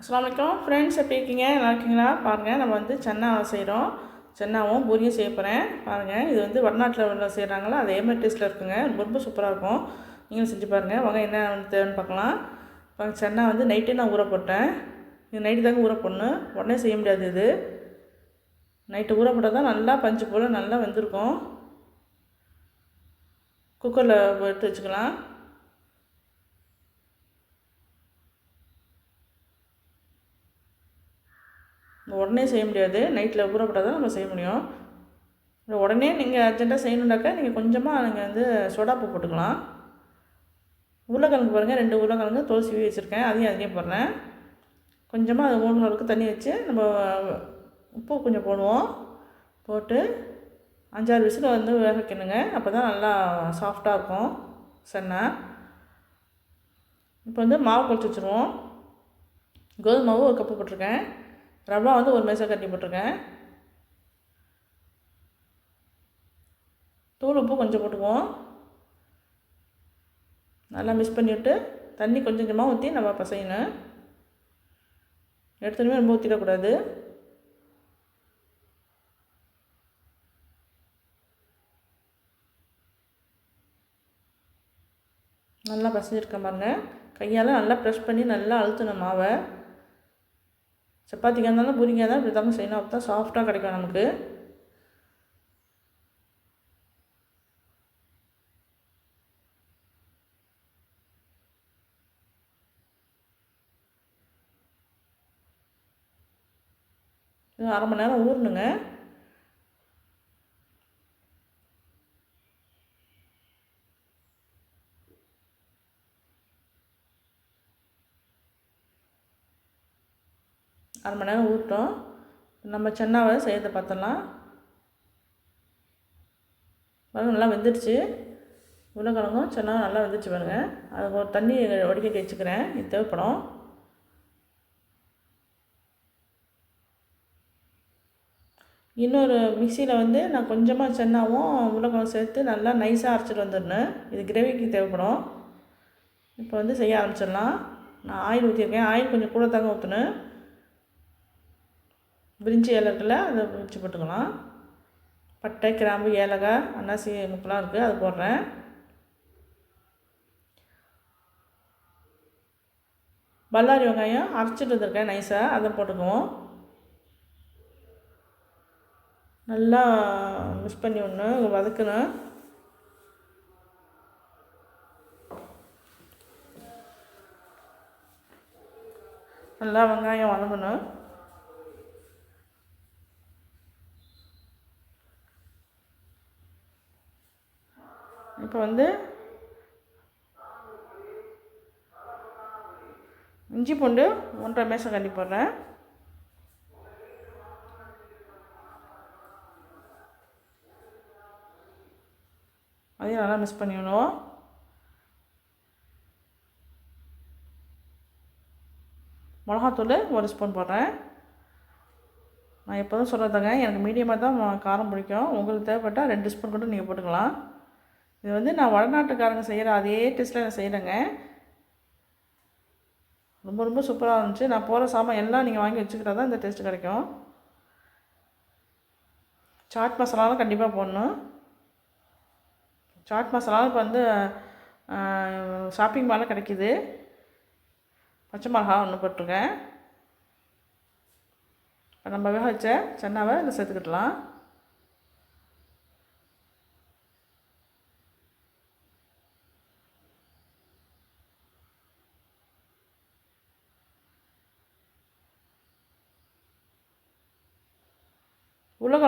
அஸ்ஸலாமு அலைக்கும். ஃப்ரெண்ட்ஸ் எப்படி இருக்கீங்க? நல்லா இருக்கீங்களா? பாருங்கள் நம்ம வந்து சென்னா செய்கிறோம் சென்னாவும் பூரியும் செய்ய போகிறேன் பாருங்கள் இது வந்து வடநாட்டில் உள்ள செய்கிறாங்களா அதே மாதிரி டேஸ்ட்டில் இருக்குங்க. ரொம்ப ரொம்ப சூப்பராக இருக்கும். நீங்களும் செஞ்சு பாருங்கள் வாங்க என்ன தேவைன்னு பார்க்கலாம். இப்போ சென்னா வந்து நைட்டே நான் ஊற போட்டேன். இது நைட்டு தாங்க ஊற போடணும். உடனே செய்ய முடியாது இது. நைட்டு ஊற போட்டால் தான் நல்லா பஞ்சு போல் நல்லா வெந்திருக்கும். குக்கரில் எடுத்து வச்சுக்கலாம். உடனே செய்ய முடியாது. நைட்டில் ஊறப்பட்டால் தான் நம்ம செய்ய முடியும். உடனே நீங்கள் அர்ஜென்ட்டாக செய்யணுன்னாக்கா நீங்கள் கொஞ்சமாக நீங்கள் வந்து சோடாப்பு போட்டுக்கலாம். உருளைக்கிழங்கு பாருங்கள் ரெண்டு உருளைக்கிழங்கு தோல் சீவி வச்சுருக்கேன். அதையும் அதிகம் போடுறேன். கொஞ்சமாக அது மூணு அளவுக்கு தண்ணி வச்சு நம்ம உப்பு கொஞ்சம் போடுவோம். போட்டு அஞ்சாறு விசில் வந்து வேக வைக்கணுங்க. அப்போ தான் நல்லா சாஃப்டாக இருக்கும். சென்னை. இப்போ வந்து மாவு குழச்சி வச்சுருவோம். கோதுமை மாவு ஒரு கப்பு போட்டிருக்கேன். ரவா வந்து ஒரு மேசா கட்டி போட்டிருக்கேன். தூள் உப்பு கொஞ்சம் போட்டுக்குவோம். நல்லா மிக்ஸ் பண்ணிவிட்டு தண்ணி கொஞ்சம் கொஞ்சமாக ஊற்றி நம்ம பசையணும். எடுத்துனுமே ரொம்ப ஊற்றிடக்கூடாது நல்லா பசைஞ்சிருக்க பாருங்க. கையால் நல்லா ப்ரெஷ் பண்ணி நல்லா அழுத்தணும் மாவை. சப்பாத்திக்காக இருந்தாலும் பூரிக்காக தான் இப்படி தாங்க செய்யணும். அப்போ தான் சாஃப்டாக கிடைக்கும் நமக்கு. அரை மணி நேரம் ஊறணுங்க. அரை மணி நேரம் ஊறட்டும். நம்ம சென்னாவை செய்யறதை பார்த்தலாம். பாருங்க நல்லா வெந்துடுச்சு. உருளைக்கிழங்கும் சென்னாவும் நல்லா வெந்துச்சு பாருங்க. அது ஒரு தண்ணி வடிகட்டி வச்சுக்கிறேன். இது தேவைப்படும். இன்னொரு மிக்சியில் வந்து நான் கொஞ்சமாக சென்னாவும் உருளைக்கிழங்கு சேர்த்து நல்லா நைஸாக அரைச்சிட்டு வந்துடணும். இது கிரேவிக்கு தேவைப்படும். இப்போ வந்து செய்ய ஆரம்பிச்சிடலாம். நான் ஆயில் ஊற்றிருக்கேன் ஆயில் கொஞ்சம் கூட தாங்க ஊற்றணும் பிரிஞ்சி இலை இருக்குல்ல அதை வச்சு போட்டுக்கலாம். பட்டை கிராம்பு ஏலக்காய் அன்னாசி முக்கெலாம் இருக்குது அது போடுறேன். பல்லாரி வெங்காயம் அரைச்சிட்டு வந்திருக்கேன் நைஸாக அதை போட்டுக்குவோம். நல்லா மிக்ஸ் பண்ணி ஒன்று வதக்கணும் நல்லா வெங்காயம் வதங்கணும். இப்போ வந்து இஞ்சி பூண்டு ஒன்றரை மேசம் கண்டி போடுறேன். அதையும் நல்லா மிக்ஸ் பண்ணிடணும். மிளகாத்தூள் ஒரு ஸ்பூன் போடுறேன். நான் எப்போதும் சொல்கிறதாங்க எனக்கு மீடியமாக தான் காரம் பிடிக்கும். உங்களுக்கு தேவைப்பட்டால் ரெண்டு ஸ்பூன் கூட நீங்கள் போட்டுக்கலாம். இது வந்து நான் வடநாட்டுக்காரங்க செய்கிற அதே டேஸ்ட்டில் நான் செய்கிறேங்க ரொம்ப ரொம்ப சூப்பராக இருந்துச்சு. நான் போகிற சாமான் எல்லாம் நீங்கள் வாங்கி வச்சுக்கிட்டா தான் இந்த டேஸ்ட் கிடைக்கும். சாட் மசாலாலாம் கண்டிப்பாக போடணும். சாட் மசாலாலாம் இப்போ வந்து ஷாப்பிங் மாலில் கிடைக்கிது. பச்சை மிளகா ஒன்று போட்டிருக்கேன். இப்போ நம்ம வேக வச்ச சென்னாவை இதில் சேர்த்துக்கிடலாம்.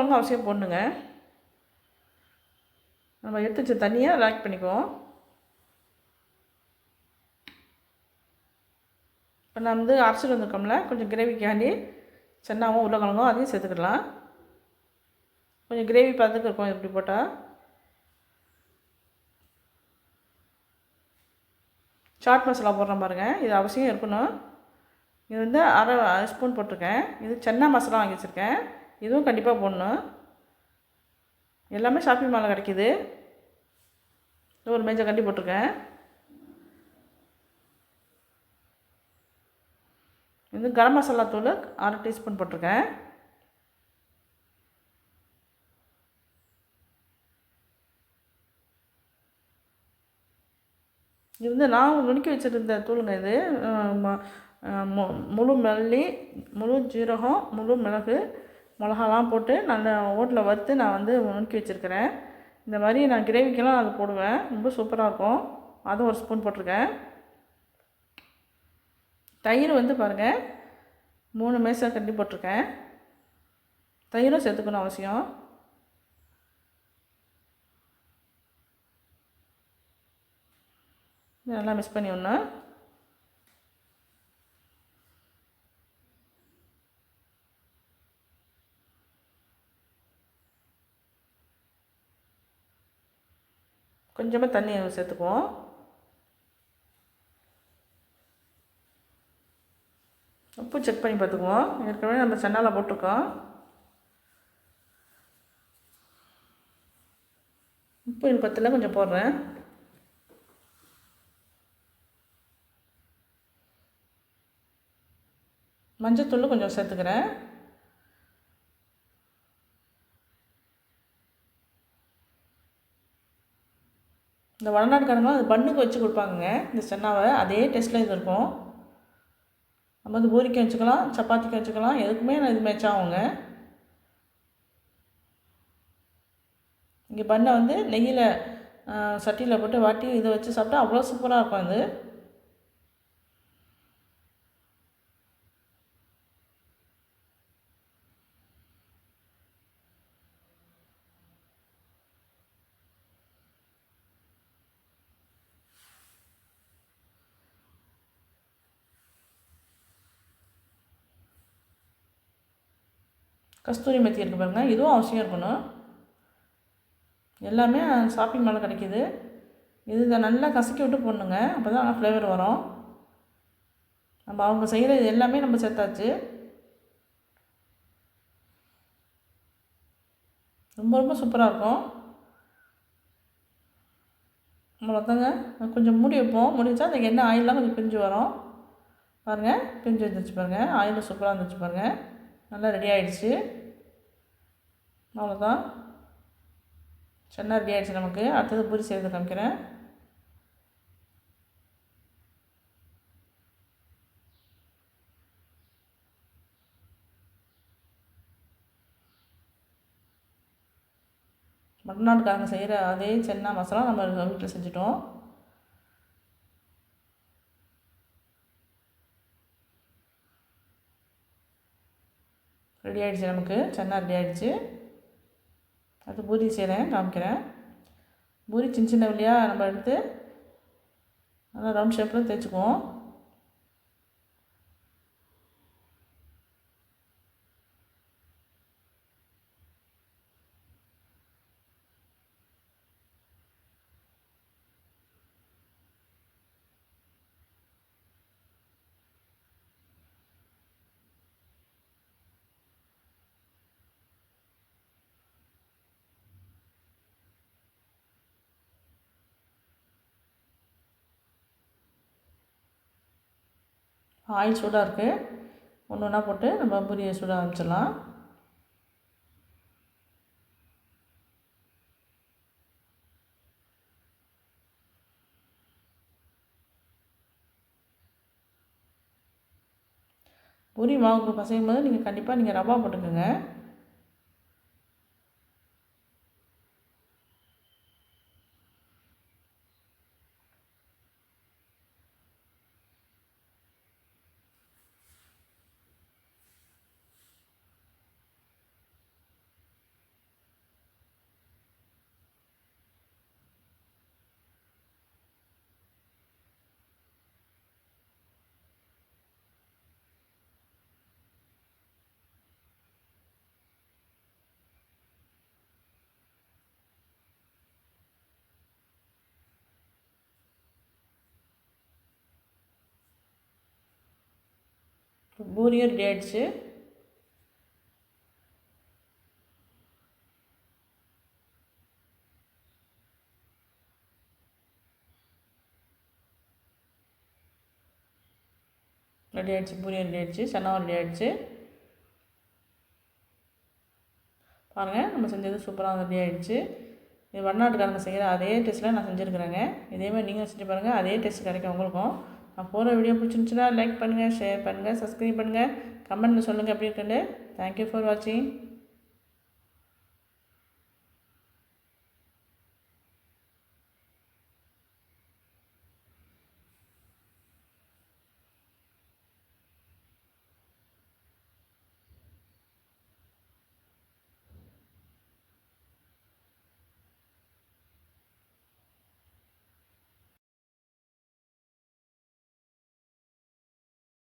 உருளைக்கிழங்கும் அவசியம் போடணுங்க. நம்ம எடுத்து வச்ச தண்ணியாக லாக் பண்ணிக்குவோம். இப்போ நான் வந்து அரைச்சிட்டு வந்திருக்கோம்ல கொஞ்சம் கிரேவிக்காண்டி சென்னாவும் உருளைக்கிழங்கும் அதையும் சேர்த்துக்கலாம். கொஞ்சம் கிரேவி பார்த்துக்கு இருக்கும் இப்படி போட்டால் சாட் மசாலா போடுறேன் பாருங்கள் இது அவசியம் இருக்கணும். இது வந்து அரை அரை ஸ்பூன் போட்டிருக்கேன். இது சென்னா மசாலா வாங்கி வச்சுருக்கேன். இதுவும் கண்டிப்பாக போடணும். எல்லாமே ஷாப்பிங் மாலில் கிடைக்கிது. ஒரு மேஜை கண்டி போட்டிருக்கேன். இது கரம் மசாலா தூள் அரை டீஸ்பூன் போட்டிருக்கேன். இது வந்து நான் நுணுக்கி வச்சுருந்த தூளுங்க இது. முழு மல்லி முழு ஜீரகம் முழு மிளகு மிளகாலாம் போட்டு நல்லா ஓட்டில் வறுத்து நான் வந்து நுணுக்கி வச்சுருக்கிறேன். இந்த மாதிரி நான் கிரேவிக்கெல்லாம் அது போடுவேன். ரொம்ப சூப்பராக இருக்கும். அதுவும் ஒரு ஸ்பூன் போட்டிருக்கேன். தயிர் வந்து பாருங்கள் மூணு மேசா கண்டி போட்டிருக்கேன். தயிரும் சேர்த்துக்கணும் அவசியம். நல்லா மிக்ஸ் பண்ணி ஒன்று கொஞ்சமாக தண்ணி சேர்த்துக்குவோம். உப்பு செக் பண்ணி பார்த்துக்குவோம். ஏற்கனவே நம்ம சென்னால் போட்டிருக்கோம். உப்பு இது பத்தில் கொஞ்சம் போடுறேன். மஞ்சத்தூள் கொஞ்சம் சேர்த்துக்கிறேன். இந்த வடநாட்டுக்காரங்களாம் அது பண்ணுக்கு வச்சு கொடுப்பாங்க இந்த சென்னாவை. அதே டெஸ்ட்டில் இது இருக்கும். நம்ம வந்து பூரிக்கும் வச்சுக்கலாம் சப்பாத்திக்கு வச்சுக்கலாம் எதுக்குமே இது மேட்ச் ஆகுங்க. இங்கே பண்ணை வந்து நெய்யில் சட்டியில் போட்டு வாட்டி இதை வச்சு சாப்பிட்டா அவ்வளோ சூப்பராக இருக்கும் அது. கஸ்தூரி மெத்தி இருக்குது பாருங்கள் இதுவும் அவசியம் இருக்கணும். எல்லாமே ஷாப்பிங் மாலில் கிடைக்கிது. இது இதை நல்லா கசக்கி விட்டு போடணுங்க. அப்போ தான் ஃப்ளேவர் வரும். நம்ம அவங்க செய்கிற இது எல்லாமே நம்ம சேர்த்தாச்சு. ரொம்ப ரொம்ப சூப்பராக இருக்கும். அவ்வளோதாங்க கொஞ்சம் மூடி வைப்போம். மூடி வச்சா அந்த எண்ணெய் ஆயிலெலாம் கொஞ்சம் பிரிஞ்சு வரும். பாருங்கள் பிரிஞ்சு வந்துச்சு பாருங்கள் ஆயில் சூப்பராக இருந்துச்சு பாருங்கள் நல்லா ரெடி ஆகிடுச்சு அவ்வளோதான் சென்னா ரெடி ஆகிடுச்சு நமக்கு. அடுத்தது பூரி செய்கிறது காமிக்கிறேன். மட்டநாட்டுக்காரங்க செய்கிற அதே சென்னா மசாலா நம்ம வீட்டில் செஞ்சிட்டோம். ரெடி ஆகிடுச்சு நமக்கு. சென்னா ரெடி ஆகிடுச்சு அது பூரி செய்கிறேன் காமிக்கிறேன். பூரி சின்ன சின்ன வழியாக நம்ம எடுத்து நல்லா ரவுண்ட் ஷேப்பில் தேய்ச்சிக்குவோம். ஆயில் சூடாக இருக்குது ஒன்று ஒன்றா போட்டு நம்ம பூரியை சூடாக ஆரம்பிச்சிடலாம். பூரி மாவுக்கு பசையும் போது நீங்கள் கண்டிப்பாக நீங்கள் ரவா போட்டுக்கோங்க. பூரியர் ரெடி ரெடி ஆகிடுச்சு பூரி ரெடி ஆகிடுச்சு சன்னாவும் ரெடி ஆகிடுச்சு பாருங்கள் நம்ம செஞ்சது சூப்பராக ரெடி ஆகிடுச்சு இது வடநாட்டுக்காரங்க செய்கிற அதே டெஸ்ட்டில் நான் செஞ்சுருக்குறேங்க. இதேமாதிரி நீங்களும் செஞ்சு பாருங்கள் அதே டெஸ்ட் கிடைக்கும் உங்களுக்கும். நான் போகிற வீடியோ பிடிச்சிருந்துச்சுன்னா லைக் பண்ணுங்கள் ஷேர் பண்ணுங்கள் சப்ஸ்கிரைப் பண்ணுங்கள் கமெண்ட்டில் சொல்லுங்கள் எப்படி இருக்குன்னு. தேங்க்யூ ஃபார் வாட்சிங்